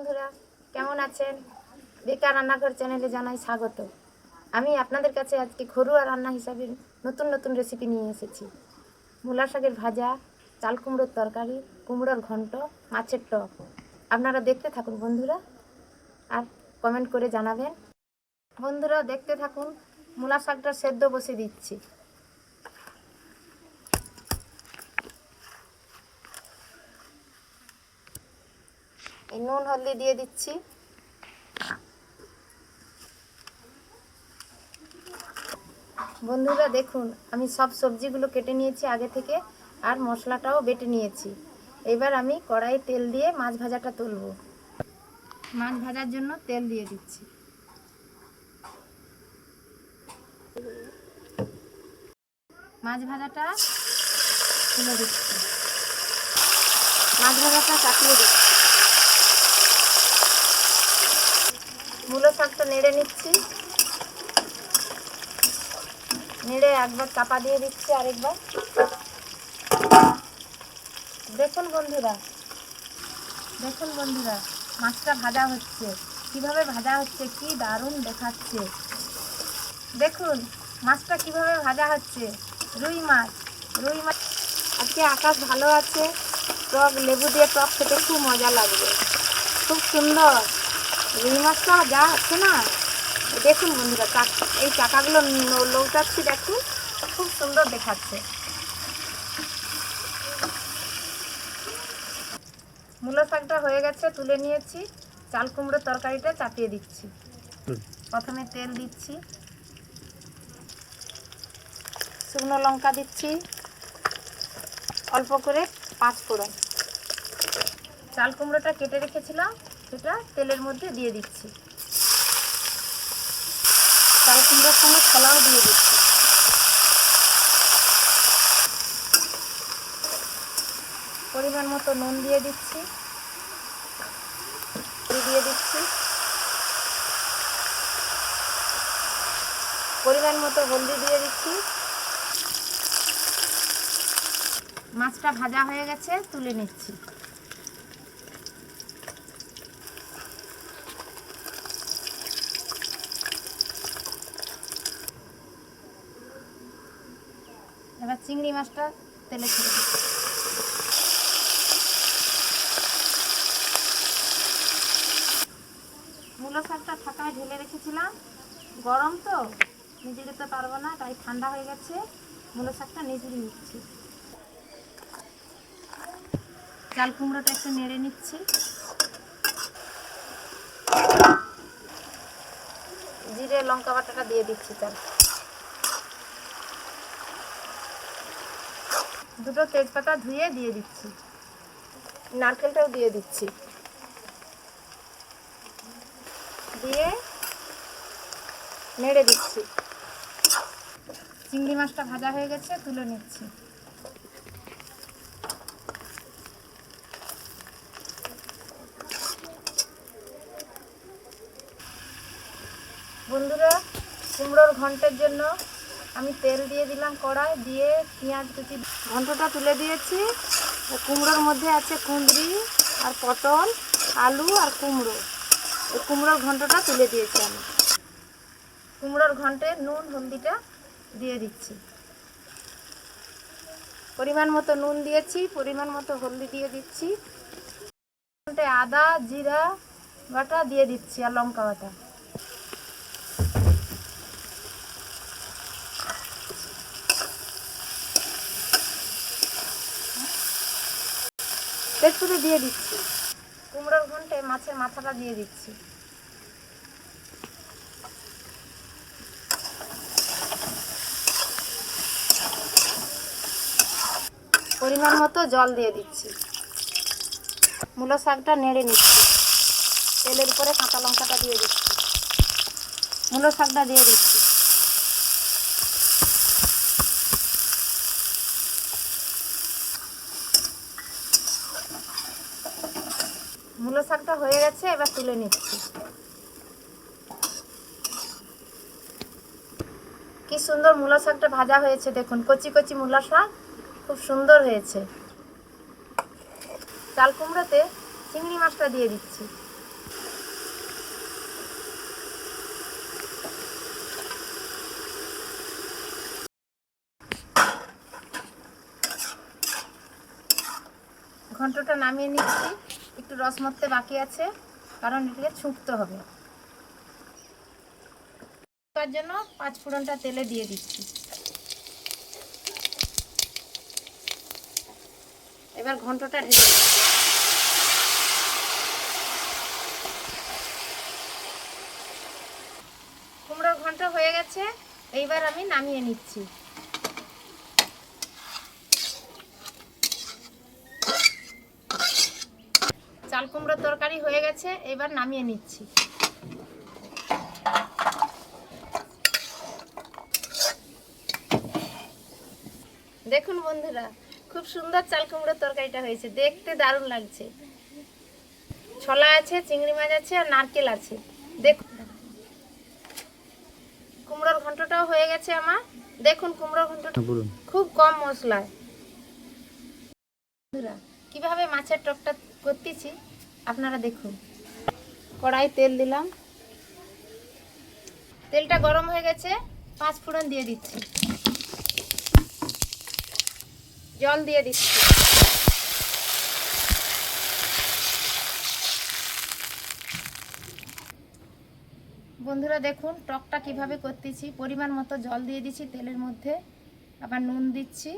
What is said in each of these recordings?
বন্ধুরা, কেমন আছেন? বেকার রান্নাঘর চ্যানেলে জানাই স্বাগত। আমি আপনাদের কাছে আজকে ঘরোয়া রান্না হিসাবে নতুন নতুন রেসিপি নিয়ে এসেছি। মূলা শাকের ভাজা, চাল কুমড়োর তরকারি, কুমড়োর ঘন্ট, মাছের টক। আপনারা দেখতে থাকুন বন্ধুরা, আর কমেন্ট করে জানাবেন। বন্ধুরা, দেখতে থাকুন, মূলা শাকটা সেদ্ধ বসে দিচ্ছি। নুন, হলদি দিয়ে দিচ্ছি। বন্ধুরা, দেখুন, আমি সব সবজিগুলো কেটে নিয়েছি আগে থেকে, আর মশলাটাও বেটে নিয়েছি। এবার আমি কড়াই তেল দিয়ে মাছ ভাজাটা তুলব। মাছ ভাজার জন্য তেল দিয়ে দিচ্ছি। মাছ ভাজাটা তুলে দিচ্ছি। মাছ ভাজাটা চাপিয়ে দিচ্ছি। মূলো শাকটা নেড়ে নিচ্ছি। নেড়ে একবার চাপা দিয়ে দিচ্ছি আরেকবার। দেখুন বন্ধুরা দেখুন বন্ধুরা, মাছটা ভাজা হচ্ছে। কীভাবে ভাজা হচ্ছে, কি দারুণ দেখাচ্ছে। দেখুন, মাছটা কীভাবে ভাজা হচ্ছে। রুই মাছ রুই মাছ। আজকে আকাশ ভালো আছে, টক লেবু দিয়ে টক খেতে খুব মজা লাগবে। খুব সুন্দর। রুই মাছটা যা আছে না। দেখুন বন্ধুরা এই চাকাগুলো লৌটাচ্ছি দেখুন। খুব সুন্দর দেখাচ্ছে। মূলো শাকটা হয়ে গেছে তুলে নিয়েছি। চাল কুমড়োর তরকারিটা চাপিয়ে দিচ্ছি। প্রথমে তেল দিচ্ছি। শুকনো লঙ্কা দিচ্ছি। অল্প করে পাঁচ ফোড়ন। চাল কুমড়োটা কেটে রেখেছিলাম। সেটা তেলের মধ্যে দিয়ে দিচ্ছি। চাল কুমড়োর সঙ্গে ছোলাও দিয়ে দিচ্ছি। পরিমাণ মতো নুন দিয়ে দিচ্ছি। দিয়ে দিচ্ছি। পরিমাণ মতো হলদি দিয়ে দিচ্ছি। মাছটা ভাজা হয়ে গেছে, তুলে নিচ্ছি। চিংড়ি মাছটা তেলে ছেড়ে মূলো শাকটা ঠাকায় ঢেলে রেখেছিলাম। গরম তো, নিজে যেতে পারব না, তাই ঠান্ডা হয়ে গেছে। মূলো শাকটা নিজেই নিচ্ছি। চাল কুমড়োটা একটু নেড়ে নিচ্ছি। জিরে, লঙ্কা বাটাটা দিয়ে দিচ্ছি চাল দুটো তেজপাতা ধুয়ে দিয়ে দিচ্ছি। নারকেলটাও দিয়ে দিচ্ছি। দিয়ে নেড়ে দিচ্ছি। চিংড়ি মাছটা ভাজা হয়ে গেছে, তুলে নিচ্ছি। বন্ধুরা, কুমড়োর ঘন্টের জন্য আমি তেল দিয়ে দিলাম কড়াই, দিয়ে পেঁয়াজ কুচি ঘন্টটা তুলে দিয়েছি। কুমড়োর মধ্যে আছে কুঁদরি আর পটল, আলু আর কুমড়ো। এই কুমড়োর ঘন্টটা তুলে দিয়েছি আমি। কুমড়োর ঘন্টে নুন, হলদিটা দিয়ে দিচ্ছি। পরিমাণ মতো নুন দিয়েছি, পরিমাণ মতো হলদি দিয়ে দিচ্ছি। আদা, জিরা বাটা দিয়ে দিচ্ছি আর লঙ্কা বাটা। তেজপুরে দিয়ে দিচ্ছি। কুমড়োর ঘন্টে মাছের মাথাটা দিয়ে দিচ্ছি। পরিমাণ মতো জল দিয়ে দিচ্ছি। মূলো শাকটা নেড়ে নিচ্ছি। তেলের উপরে কাঁচা লঙ্কাটা দিয়ে দিচ্ছি। মূলো শাকটা দিয়ে দিচ্ছি। মূলো শাকটা হয়ে গেছে, এবার তুলে নিচ্ছি। কি সুন্দর মূলো শাকটা ভাজা হয়েছে, দেখুন, কচি কচি মূলা শাক, খুব সুন্দর হয়েছে। চাল কুমড়োতে চিংড়ি মাছটা দিয়ে দিচ্ছি। ঘন্টটা নামিয়ে নিচ্ছি। একটু রস মরতে বাকি আছে, কারণ এটাকে ছুঁকতে হবে। তার জন্য পাঁচ ফোড়নটা তেলে দিয়ে দিচ্ছি। এবার ঘন্টটা ঢেলে। কুমড়োর ঘন্ট হয়ে গেছে, এইবার আমি নামিয়ে নিচ্ছি। চাল কুমড়োর তরকারি হয়ে গেছে এবার নামিয়ে নিচ্ছি। দেখুন বন্ধুরা খুব সুন্দর চাল কুমড়োর তরকারিটা হয়েছে দেখতে দারুণ লাগছে। ছলা আছে চিংড়ি মাছ আছে আর নারকেল আছে। দেখুন কুমড়োর ঘন্টটাও হয়ে গেছে আমার। দেখুন কুমড়োর ঘন্টটা খুব কম মশলায়। বন্ধুরা কীভাবে মাছের টকটা করতেছি? আপনারা দেখুন। কড়াই তেল দিলাম। তেলটা গরম হয়ে গেছে, পাঁচ ফোড়ন দিয়ে দিচ্ছি। জল দিয়ে দিচ্ছি। বন্ধুরা দেখুন, টকটা কীভাবে করতেছি, পরিমাণ মতো জল দিয়ে দিচ্ছি, তেলের মধ্যে। আবার নুন দিচ্ছি।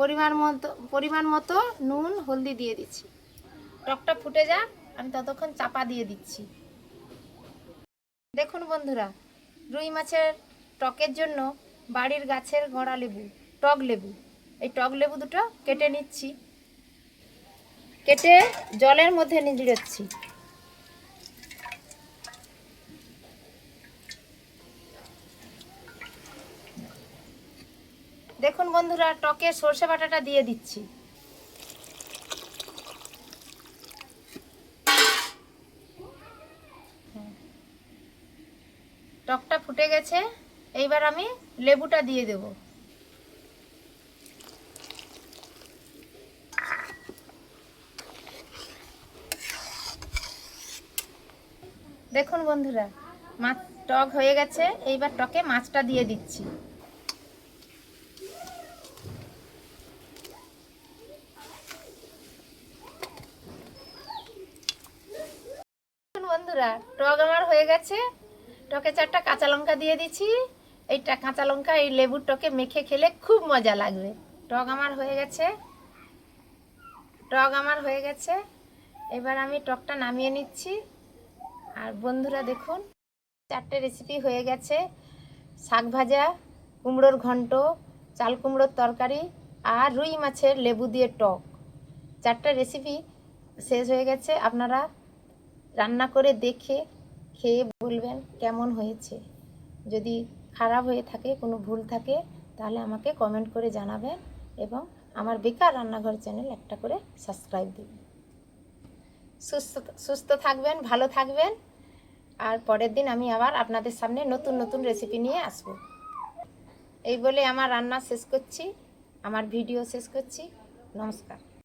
পরিমাণ মতো পরিমাণ মতো নুন, হলদি দিয়ে দিচ্ছি। টকটা ফুটে যাক, আমি ততক্ষণ চাপা দিয়ে দিচ্ছি। দেখুন বন্ধুরা, রুই মাছের টকের জন্য বাড়ির গাছের গড়া লেবু, টক লেবু। এই টক লেবু দুটো কেটে নিচ্ছি। কেটে জলের মধ্যে নিগড়েছি দেখুন বন্ধুরা, টকে সর্ষে বাটাটা দিয়ে দিচ্ছি। টকটা ফুটে গেছে, এইবার আমি লেবুটা দিয়ে দেব দেখুন বন্ধুরা মাছ টক হয়ে গেছে, এইবার টকে মাছটা দিয়ে দিচ্ছি দেখুন বন্ধুরা, টক আমার হয়ে গেছে। টকে চারটা কাঁচা লঙ্কা দিয়ে দিচ্ছি। এইটা কাঁচা লঙ্কা, এই লেবুর টকে মেখে খেলে খুব মজা লাগবে। টক আমার হয়ে গেছে। টক আমার হয়ে গেছে। এবার আমি টকটা নামিয়ে নিচ্ছি। আর বন্ধুরা দেখুন, চারটে রেসিপি হয়ে গেছে। শাক ভাজা, কুমড়োর ঘন্ট, চাল কুমড়োর তরকারি আর রুই মাছের লেবু দিয়ে টক। চারটা রেসিপি শেষ হয়ে গেছে। আপনারা রান্না করে দেখে খেয়ে বলবেন কেমন হয়েছে। যদি খারাপ হয়ে থাকে, কোনো ভুল থাকে, তাহলে আমাকে কমেন্ট করে জানাবেন এবং আমার বেকার রান্নাঘর চ্যানেল একটা করে সাবস্ক্রাইব দিন সুস্থ সুস্থ থাকবেন, ভালো থাকবেন। আর পরের দিন আমি আবার আপনাদের সামনে নতুন নতুন রেসিপি নিয়ে আসব। এই বলে আমার রান্না শেষ করছি। আমার ভিডিও শেষ করছি। নমস্কার।